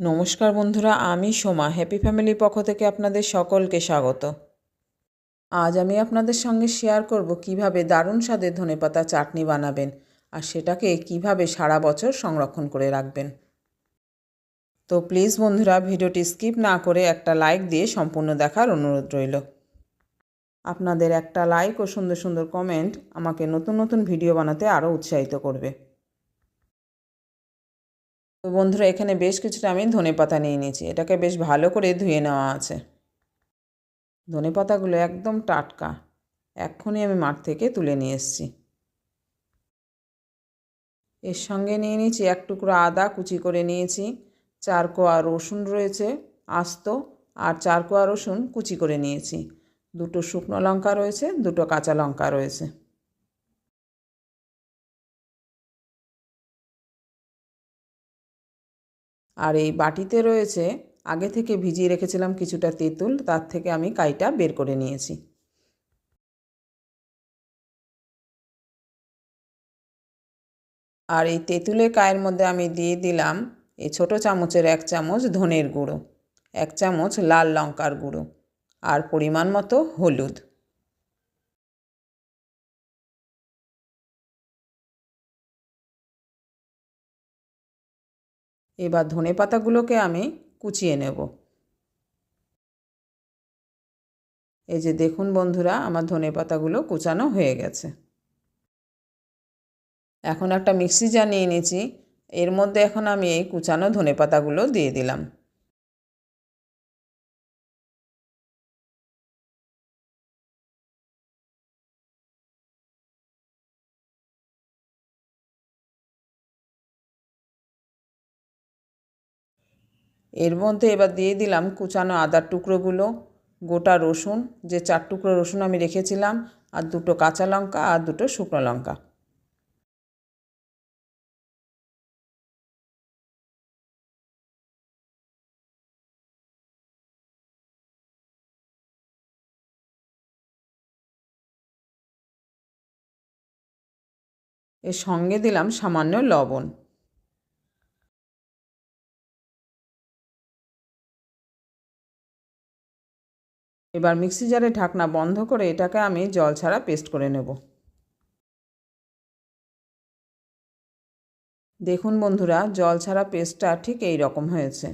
নমস্কার বন্ধুরা, আমি সোমা। হ্যাপি ফ্যামিলির পক্ষ থেকে আপনাদের সকলকে স্বাগত। আজ আমি আপনাদের সঙ্গে শেয়ার করব কীভাবে দারুণ স্বাদের ধনেপাতা চাটনি বানাবেন আর সেটাকে কীভাবে সারা বছর সংরক্ষণ করে রাখবেন। তো প্লিজ বন্ধুরা, ভিডিওটি স্কিপ না করে একটা লাইক দিয়ে সম্পূর্ণ দেখার অনুরোধ রইল। আপনাদের একটা লাইক ও সুন্দর সুন্দর কমেন্ট আমাকে নতুন নতুন ভিডিও বানাতে আরও উৎসাহিত করবে। তো বন্ধুরা, এখানে বেশ কিছুটা আমি ধনে পাতা নিয়ে নিয়েছি। এটাকে বেশ ভালো করে ধুয়ে নেওয়া আছে। ধনে পাতাগুলো একদম টাটকা। এক্ষুনি আমি মাঠ থেকে তুলে নিয়ে এসেছি। এর সঙ্গে নিয়ে নিয়েছি এক টুকরো আদা কুচি করে নিয়েছি। চার কোয়া রসুন রয়েছে, আস্ত, আর চার কোয়া রসুন কুচি করে নিয়েছি। দুটো শুকনো লঙ্কা রয়েছে, দুটো কাঁচা লঙ্কা রয়েছে। আর এই বাটিতে রয়েছে, আগে থেকে ভিজিয়ে রেখেছিলাম কিছুটা তেঁতুল, তার থেকে আমি কাইটা বের করে নিয়েছি। আর এই তেঁতুলের কায়ের মধ্যে আমি দিয়ে দিলাম এই ছোট চামচের এক চামচ ধনের গুঁড়ো, এক চামচ লাল লঙ্কার গুঁড়ো, আর পরিমাণ মতো হলুদ। এবার ধনে পাতাগুলোকে আমি কুচিয়ে নেব। এই যে দেখুন বন্ধুরা, আমার ধনে পাতাগুলো কুচানো হয়ে গেছে। এখন একটা মিক্সি জানিয়ে নিয়েছি। এর মধ্যে এখন আমি এই কুচানো ধনে পাতাগুলো দিয়ে দিলাম। এর মধ্যে এবার দিয়ে দিলাম কুচানো আদার টুকরোগুলো, গোটা রসুন, যে চার টুকরো রসুন আমি রেখেছিলাম, আর দুটো কাঁচা লঙ্কা আর দুটো শুকনো লঙ্কা। এর সঙ্গে দিলাম সামান্য লবণ। এবার মিক্সি জারে ঢাকনা বন্ধ করে এটাকে আমি জল ছাড়া পেস্ট করে নেব। দেখুন বন্ধুরা, জল ছাড়া পেস্টটা ঠিক এই রকম হয়েছে।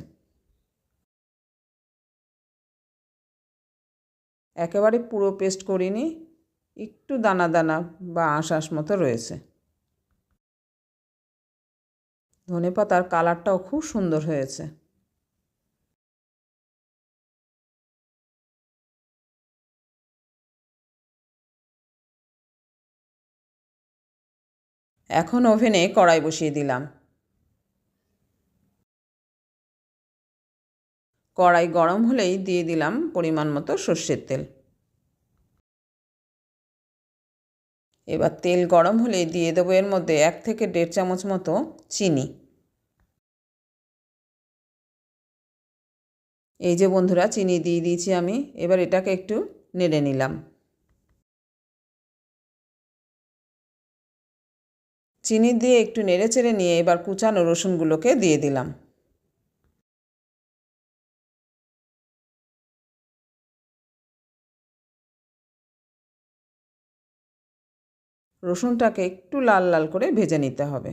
একেবারে পুরো পেস্ট করিনি, একটু দানা দানা বা আঁশ মতো রয়েছে। ধনে পাতার কালারটাও খুব সুন্দর হয়েছে। এখন ওভেনে কড়াই বসিয়ে দিলাম। কড়াই গরম হলেই দিয়ে দিলাম পরিমাণ মতো সর্ষের তেল। এবার তেল গরম হলেই দিয়ে দেবো এর মধ্যে এক থেকে দেড় চামচ মতো চিনি। এই যে বন্ধুরা, চিনি দিয়ে দিয়েছি আমি, এবার এটাকে একটু নেড়ে নিলাম। চিনি দিয়ে একটু নেড়ে চেড়ে নিয়ে এবার কুচানো রসুনগুলোকে দিয়ে দিলাম। রসুনটাকে একটু লাল লাল করে ভেজে নিতে হবে।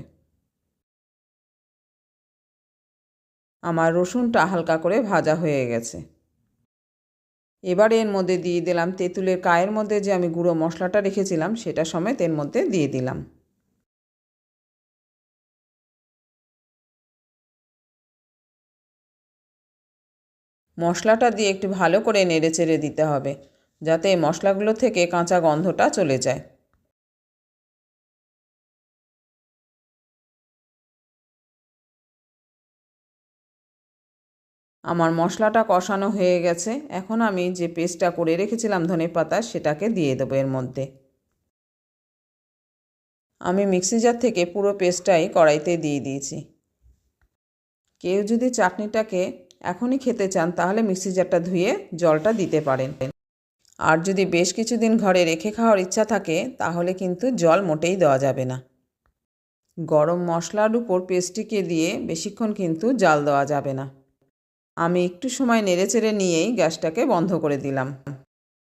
আমার রসুনটা হালকা করে ভাজা হয়ে গেছে। এবার এর মধ্যে দিয়ে দিলাম তেঁতুলের কায়ের মধ্যে যে আমি গুঁড়ো মশলাটা রেখেছিলাম, সেটা সমেত এর মধ্যে দিয়ে দিলাম। মশলাটা দিয়ে একটু ভালো করে নেড়ে চেড়ে দিতে হবে, যাতে মশলাগুলো থেকে কাঁচা গন্ধটা চলে যায়। আমার মশলাটা কষানো হয়ে গেছে, এখন আমি যে পেস্টটা করে রেখেছিলাম ধনে পাতা সেটাকে দিয়ে দেবো এর মধ্যে। আমি মিক্সি জার থেকে পুরো পেস্টটাই কড়াইতে দিয়ে দিয়েছি। কেউ যদি চাটনিটাকে এখনই খেতে চান, তাহলে মিক্সি জারটা ধুয়ে জলটা দিতে পারেন। আর যদি বেশ কিছুদিন ঘরে রেখে খাওয়ার ইচ্ছা থাকে, তাহলে কিন্তু জল মোটেই দেওয়া যাবে না। গরম মশলার উপর পেস্টটিকে দিয়ে বেশিক্ষণ কিন্তু জাল দেওয়া যাবে না। আমি একটু সময় নেড়েচেড়ে নিয়েই গ্যাসটাকে বন্ধ করে দিলাম।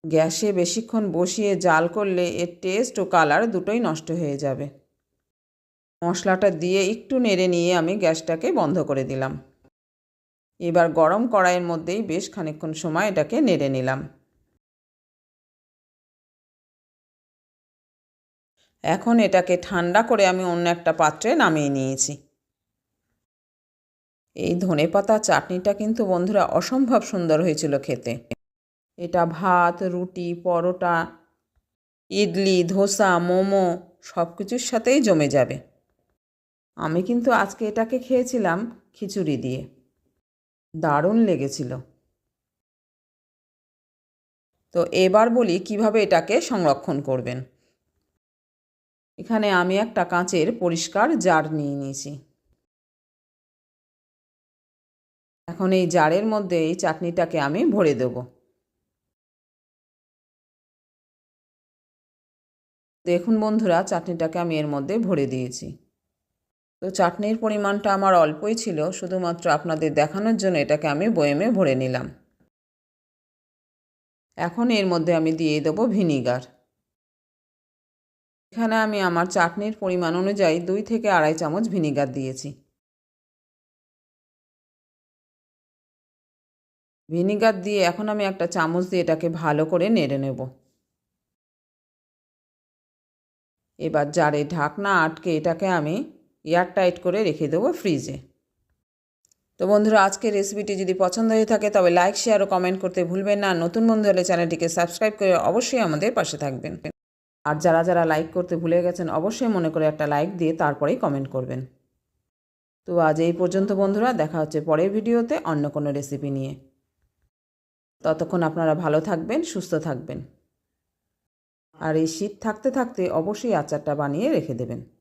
গ্যাসে বেশিক্ষণ বসিয়ে জাল করলে এর টেস্ট ও কালার দুটোই নষ্ট হয়ে যাবে। মশলাটা দিয়ে একটু নেড়ে নিয়ে আমি গ্যাসটাকে বন্ধ করে দিলাম। এবার গরম কড়াইয়ের মধ্যেই বেশ খানিকক্ষণ সময় এটাকে নেড়ে নিলাম। এখন এটাকে ঠান্ডা করে আমি অন্য একটা পাত্রে নামিয়ে নিয়েছি। এই ধনেপাতা চাটনিটা কিন্তু বন্ধুরা অসম্ভব সুন্দর হয়েছিল খেতে। এটা ভাত, রুটি, পরোটা, ইডলি, ধোসা, মোমো সব কিছুর সাথেই জমে যাবে। আমি কিন্তু আজকে এটাকে খেয়েছিলাম খিচুড়ি দিয়ে। দারুণ লেগেছিল। তো এবার বলি কীভাবে এটাকে সংরক্ষণ করবেন। এখানে আমি একটা কাঁচের পরিষ্কার জার নিয়ে নিয়েছি। এখন এই জারের মধ্যে এই চাটনিটাকে আমি ভরে দেব। দেখুন বন্ধুরা, চাটনিটাকে আমি এর মধ্যে ভরে দিয়েছি। তো চাটনির পরিমাণটা আমার অল্পই ছিল, শুধুমাত্র আপনাদের দেখানোর জন্য এটাকে আমি বয়েমে ভরে নিলাম। এখন এর মধ্যে আমি দিয়ে দেবো ভিনিগার। এখানে আমি আমার চাটনির পরিমাণ অনুযায়ী দুই থেকে আড়াই চামচ ভিনিগার দিয়েছি। ভিনিগার দিয়ে এখন আমি একটা চামচ দিয়ে এটাকে ভালো করে নেড়ে নেব। এবার জারে ঢাকনা আটকে এটাকে আমি এয়ারটাইট করে রেখে দেবো ফ্রিজে। তো বন্ধুরা, আজকের রেসিপিটি যদি পছন্দ হয়ে থাকে, তবে লাইক, শেয়ার ও কমেন্ট করতে ভুলবেন না। নতুন বন্ধু হলে চ্যানেলটিকে সাবস্ক্রাইব করে অবশ্যই আমাদের পাশে থাকবেন। আর যারা যারা লাইক করতে ভুলে গেছেন, অবশ্যই মনে করে একটা লাইক দিয়ে তারপরেই কমেন্ট করবেন। তো আজ এই পর্যন্ত বন্ধুরা, দেখা হচ্ছে পরের ভিডিওতে অন্য কোনো রেসিপি নিয়ে। ততক্ষণ আপনারা ভালো থাকবেন, সুস্থ থাকবেন। আর এই শীত থাকতে থাকতে অবশ্যই আচারটা বানিয়ে রেখে দেবেন।